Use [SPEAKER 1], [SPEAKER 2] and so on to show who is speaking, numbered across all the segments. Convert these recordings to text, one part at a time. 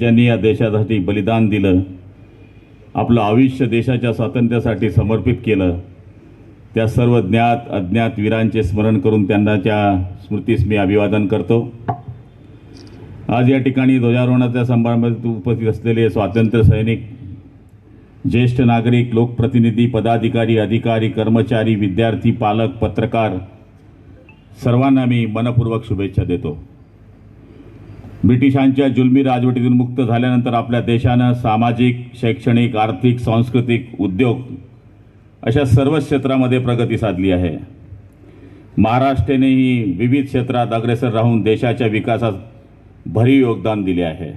[SPEAKER 1] ज्यांनी या देशासाठी बलिदान दिलं आपलं आयुष्य देशाच्या स्वातंत्र्यासाठी समर्पित केलं त्या सर्व ज्ञात अज्ञात वीरांचे स्मरण करून त्यांनाच्या स्मृतीस मी अभिवादन करतो. आज या ठिकाणी ध्वजारोहणाच्या समारंभात उपस्थित असलेले स्वातंत्र्य सैनिक ज्येष्ठ नागरिक लोकप्रतिनिधी पदाधिकारी अधिकारी कर्मचारी विद्यार्थी पालक पत्रकार सर्वांना मी मनपूर्वक शुभेच्छा देतो. ब्रिटिशांच्या जुलमी राजवटीतून मुक्त झाल्यानंतर आपल्या देशानं सामाजिक शैक्षणिक आर्थिक सांस्कृतिक उद्योग अशा सर्वच क्षेत्रामध्ये प्रगती साधली आहे. महाराष्ट्रानेही विविध क्षेत्रात अग्रेसर राहून देशाच्या विकासात भरीव योगदान दिले आहे.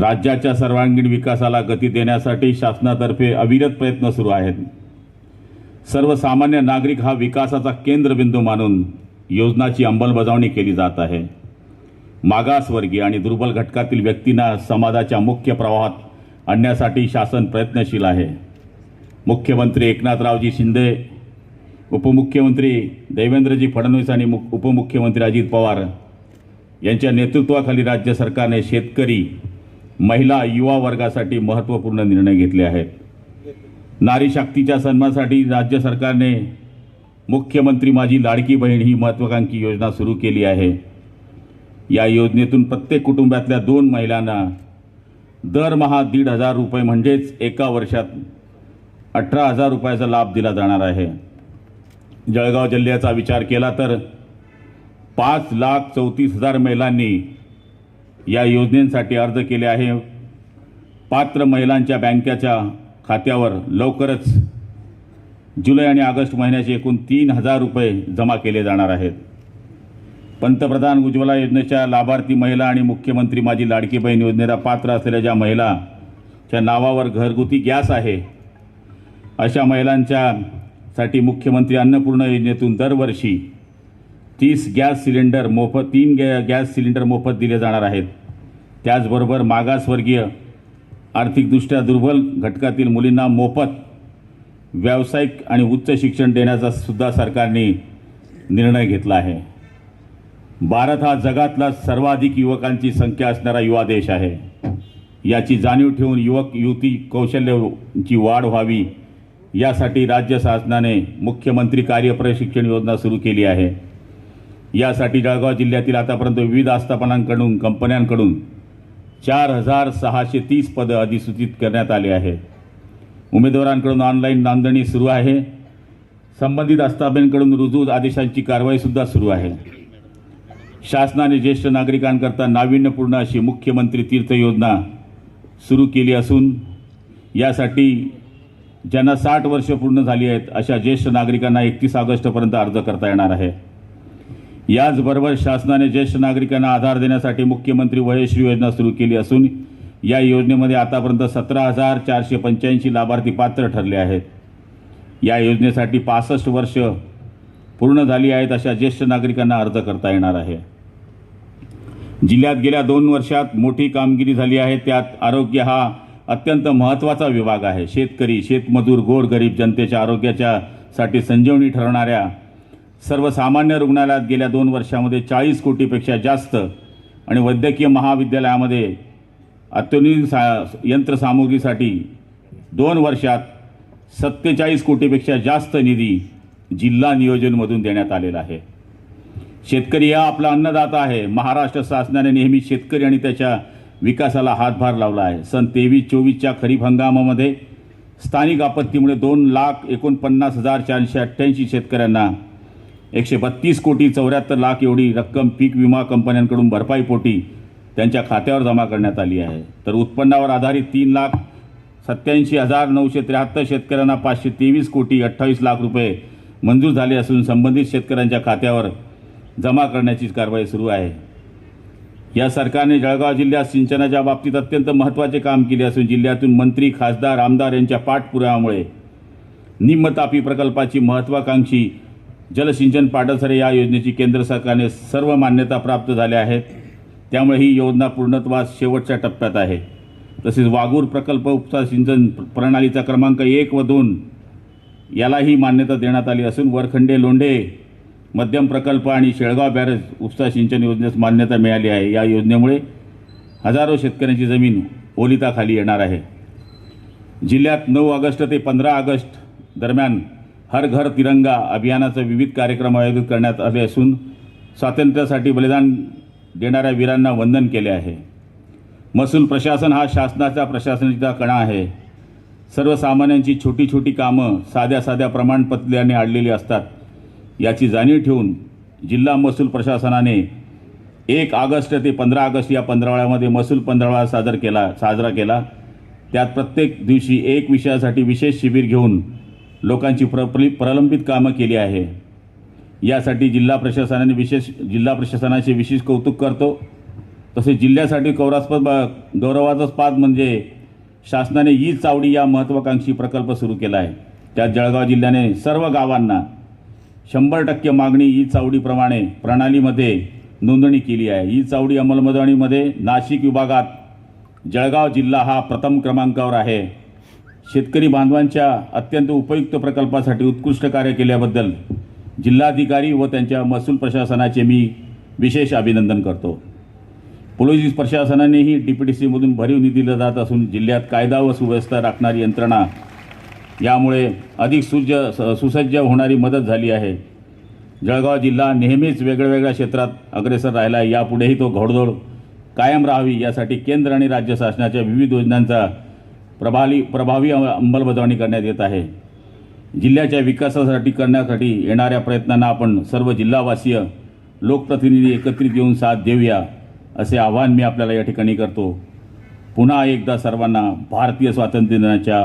[SPEAKER 1] राज्याच्या सर्वांगीण विकासाला गती देण्यासाठी शासनातर्फे अविरत प्रयत्न सुरू आहेत. सर्वसामान्य नागरिक हा विकासाचा केंद्रबिंदू मानून योजनाची अंमलबजावणी केली जात आहे. मागासवर्गीय आणि दुर्बल घटकातील व्यक्तींना समाजाच्या मुख्य प्रवाहात आणण्यासाठी शासन प्रयत्नशील आहे. मुख्यमंत्री एकनाथरावजी शिंदे उपमुख्यमंत्री देवेंद्रजी फडणवीस आणि मु उपमुख्यमंत्री अजित पवार यांच्या नेतृत्वाखाली राज्य सरकारने शेतकरी महिला युवा वर्गासाठी महत्त्वपूर्ण निर्णय घेतले आहेत. नारी शक्तीच्या सन्मानासाठी राज्य सरकारने मुख्यमंत्री माझी लाडकी बहीण ही महत्त्वाकांक्षी योजना सुरू केली आहे. या योजनेतून प्रत्येक कुटुंबातल्या दोन महिलांना दरमहा दीड हजार रुपये म्हणजेच एका वर्षात अठरा हजार रुपयाचा लाभ दिला जाणार आहे. जळगाव जिल्ह्याचा विचार केला तर पाच लाख चौतीस हजार महिलांनी या योजनेसाठी अर्ज केले आहे. पात्र महिलांच्या बँकेच्या खात्यावर लवकरच जुलै आणि ऑगस्ट महिन्याचे एकूण तीन हजार रुपये जमा केले जाणार आहेत. पंतप्रधान उज्ज्वला योजनेच्या लाभार्थी महिला आणि मुख्यमंत्री माझी लाडकी बहीण योजनेला पात्र असलेल्या ज्या महिलाच्या नावावर घरगुती गॅस आहे अशा महिलांच्या साठी मुख्यमंत्री अन्नपूर्णा योजनेतून दरवर्षी तीस गॅस सिलेंडर मोफत तीन गॅ गॅस सिलेंडर मोफत दिले जाणार आहेत. त्याचबरोबर मागासवर्गीय आर्थिकदृष्ट्या दुर्बल घटकातील मुलींना मोफत व्यावसायिक आणि उच्च शिक्षण देण्याचा सुद्धा सरकारने निर्णय घेतला आहे. भारत हा जगातला सर्वाधिक युवकांची संख्या असणारा युवा देश आहे. याची जाणीव ठेवून युवक युवती कौशल्यची वाढ व्हावी यासाठी राज्य शासनाने मुख्यमंत्री कार्य प्रशिक्षण योजना सुरू केली आहे. यासाठी जळगाव जिल्ह्यातील आतापर्यंत विविध आस्थापनांकडून कंपन्यांकडून चार हजार सहाशे तीस पदं अधिसूचित करण्यात आले आहे उमेदवारांकडून ऑनलाईन नोंदणी सुरू आहे. संबंधित आस्थापनांकडून रुजू आदेशांची कारवाईसुद्धा सुरू आहे. शासनाने ज्येष्ठ नागरिकांकरता नाविन्यपूर्ण अशी मुख्यमंत्री तीर्थ योजना सुरू केली असून यासाठी ज्यांना साठ वर्ष पूर्ण झाली आहेत अशा ज्येष्ठ नागरिकांना एकतीस ऑगस्टपर्यंत अर्ज करता येणार आहे. याचबरोबर शासनाने ज्येष्ठ नागरिकांना आधार देण्यासाठी मुख्यमंत्री वयश्री योजना सुरू केली असून या योजनेमध्ये आतापर्यंत सतरा हजार चारशे पंच्याऐंशी लाभार्थी पात्र ठरले आहेत. या योजनेसाठी पासष्ट वर्ष पूर्ण झाली आहेत अशा ज्येष्ठ नागरिकांना अर्ज करता येणार आहे. जिल्ह्यात गेल्या दोन वर्षात मोठी कामगिरी झाली आहे. त्यात आरोग्य हा अत्यंत महत्त्वाचा विभाग आहे. शेतकरी शेतमजूर गोरगरीब जनतेच्या आरोग्याच्या साठी संजीवनी ठरणाऱ्या सर्वसामान्य रुग्णालयात गेल्या दोन वर्षामध्ये चाळीस कोटीपेक्षा जास्त आणि वैद्यकीय महाविद्यालयामध्ये अत्याधुनिक सा यंत्रसामुग्रीसाठी दोन वर्षात सत्तेचाळीस कोटीपेक्षा जास्त निधी जिल्हा नियोजनमधून देण्यात आलेला आहे. शेतकरी हा आपला अन्नदाता आहे. महाराष्ट्र शासनाने नेहमी शेतकरी आणि त्याच्या विकासाला हातभार लावला आहे. सन तेवीस चोवीसच्या खरीप हंगामामध्ये स्थानिक आपत्तीमुळे दोन लाख एकोणपन्नास हजार चारशे अठ्ठ्याऐंशी शेतकऱ्यांना एकशे बत्तीस कोटी चौऱ्याहत्तर लाख एवढी रक्कम पीक विमा कंपन्यांकडून भरपाईपोटी त्यांच्या खात्यावर जमा करण्यात आली आहे. तर उत्पन्नावर आधारित तीन लाख सत्याऐंशी हजार नऊशे त्र्याहत्तर शेतकऱ्यांना पाचशे तेवीस कोटी अठ्ठावीस लाख रुपये मंजूर झाले असून संबंधित शेतकऱ्यांच्या खात्यावर जमा करण्याची कारवाई सुरू आहे. या सरकारने जळगाव जिल्ह्यात सिंचनाच्या बाबतीत अत्यंत महत्त्वाचे काम केले असून जिल्ह्यातून मंत्री खासदार आमदार यांच्या पाठपुराव्यामुळे निम्मतापी प्रकल्पाची महत्त्वाकांक्षी जलसिंचन पाटसरे या योजनेची केंद्र सरकारने सर्व मान्यता प्राप्त झाल्या आहेत. त्यामुळे ही योजना पूर्णत्वास शेवटच्या टप्प्यात आहे. तसेच वाघूर प्रकल्प उपसा सिंचन प्रणालीचा क्रमांक एक व दोन यालाही मान्यता देण्यात आली असून वरखंडे लोंढे मध्यम प्रकल्प आणि शेळगाव बॅरेज उपसा सिंचन योजनेस मान्यता मिळाली आहे. या योजनेमुळे हजारो शेतकऱ्यांची जमीन ओलिताखाली येणार आहे. जिल्ह्यात नऊ ऑगस्ट ते पंधरा ऑगस्ट दरम्यान हर घर तिरंगा अभियानाचे विविध कार्यक्रम आयोजित करण्यात आले असून स्वातंत्र्यासाठी बलिदान देणाऱ्या वीरांना वंदन केले आहे. महसूल प्रशासन हा शासनाचा प्रशासनाचा कणा आहे. सर्वसामान्यांची छोटी छोटी कामं साध्या साध्या प्रमाणपत्राने आणलेली असतात. याची जाणीव ठेवून जिल्हा महसूल प्रशासनाने एक ऑगस्ट ते पंधरा ऑगस्ट या पंधरावळ्यामध्ये महसूल पंधरवडा सादर केला साजरा केला. त्यात प्रत्येक दिवशी एक विषयासाठी विशेष शिबिर घेऊन लोकांची प्र प्र- प्रलंबित कामं केली आहे. यासाठी जिल्हा प्रशासनाने विशेष जिल्हा प्रशासनाचे विशेष कौतुक करतो. तसेच जिल्ह्यासाठी कौरास्पद ब- गौरवाचा पाद म्हणजे शासनाने ई चावडी या महत्त्वाकांक्षी प्रकल्प सुरू केला आहे. त्यात जळगाव जिल्ह्याने सर्व गावांना शंभर टक्के मागणी ई चावडीप्रमाणे प्रणालीमध्ये नोंदणी केली आहे. ई चावडी अंमलबजावणीमध्ये नाशिक विभागात जळगाव जिल्हा हा प्रथम क्रमांकावर आहे. शेतकरी बांधवांच्या अत्यंत उपयुक्त प्रकल्पासाठी उत्कृष्ट कार्य केल्याबद्दल जिल्हाधिकारी व त्यांच्या महसूल प्रशासनाचे मी विशेष अभिनंदन करतो. पोलीस प्रशासनानेही डी पी टी सीमधून भरीव निधी दिला जात असून जिल्ह्यात कायदा व सुव्यवस्था राखणारी यंत्रणा यामुळे अधिक सुज सुसज्ज होणारी मदत झाली आहे. जळगाव जिल्हा नेहमीच वेगळ्या क्षेत्रात अग्रेसर राहिला आहे. यापुढेही तो घोडदोड कायम राहावी यासाठी केंद्र आणि राज्य शासनाच्या विविध योजनांचा प्रभावी प्रभावी अंमलबजावणी करण्यात येत आहे. जिल्ह्याच्या विकासासाठी करण्यासाठी येणाऱ्या प्रयत्नांना आपण सर्व जिल्हावासीय लोकप्रतिनिधी एकत्रित येऊन साथ देऊया असे आवाहन मी आपल्याला या ठिकाणी करतो. पुन्हा एकदा सर्वांना भारतीय स्वातंत्र्य दिनाच्या